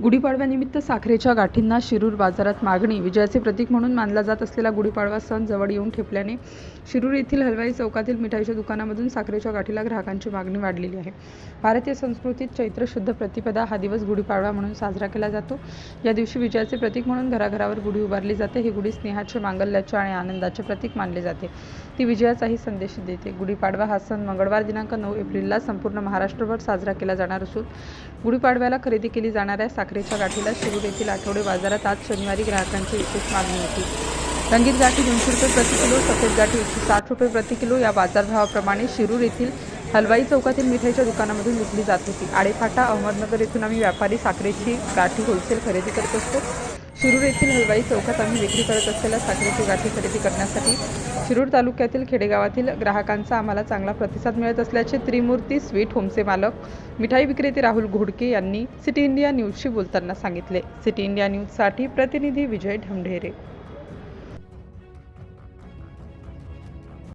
गुढीपाडव्यानिमित्त साखरेच्या गाठींना शिरूर बाजारात मागणी. विजयाचे प्रतीक म्हणून मानला जात असलेला गुढीपाडवा सण जवळ येऊन ठेपल्याने शिरूर येथील हलवाई चौकातील मिठाईच्या दुकानामधून साखरेच्या गाठीला ग्राहकांची मागणी वाढलेली आहे. भारतीय संस्कृतीत चैत्र शुद्ध प्रतिपदा हा दिवस गुढीपाडवा म्हणून साजरा केला जातो. या दिवशी विजयाचे प्रतीक म्हणून घराघरावर गुढी उभारली जाते. ही गुढी स्नेहाचे मांगल्याचे आणि आनंदाचे प्रतीक मानले जाते. ती विजयाचाही संदेश देते. गुढीपाडवा हा सण मंगळवार दिनांक नऊ एप्रिलला संपूर्ण महाराष्ट्रभर साजरा केला जाणार असून गुढीपाडव्याला खरेदी केली जाणाऱ्या साखरेच्या गाठीला शिरूर येथील आठवडे बाजारात आज शनिवारी ग्राहकांची विशेष मागणी होती. रंगीत गाठी दोनशे रुपये प्रति किलो सफेद गाठी एकशे साठ रुपये प्रति किलो या बाजारभावाप्रमाणे शिरूर येथील हलवाई चौकातील मिठाईच्या दुकानामधून विकली जात होती. आडेफाटा अहमदनगर येथून आम्ही व्यापारी साखरेची गाठी होलसेल खरेदी करत असतो. शिरूर येथील हलवाई चौकात आम्ही विक्री करत असलेल्या साखरेची गाठी खरेदी करण्यासाठी शिरूर तालुक्यातील खेडेगावातील ग्राहकांचा आम्हाला चांगला प्रतिसाद मिळत असल्याचे त्रिमूर्ती स्वीट होमचे मालक मिठाई विक्रेते राहुल घोडके यांनी सिटी इंडिया न्यूजशी बोलताना सांगितले. सिटी इंडिया न्यूजसाठी प्रतिनिधी विजय ढमढेरे.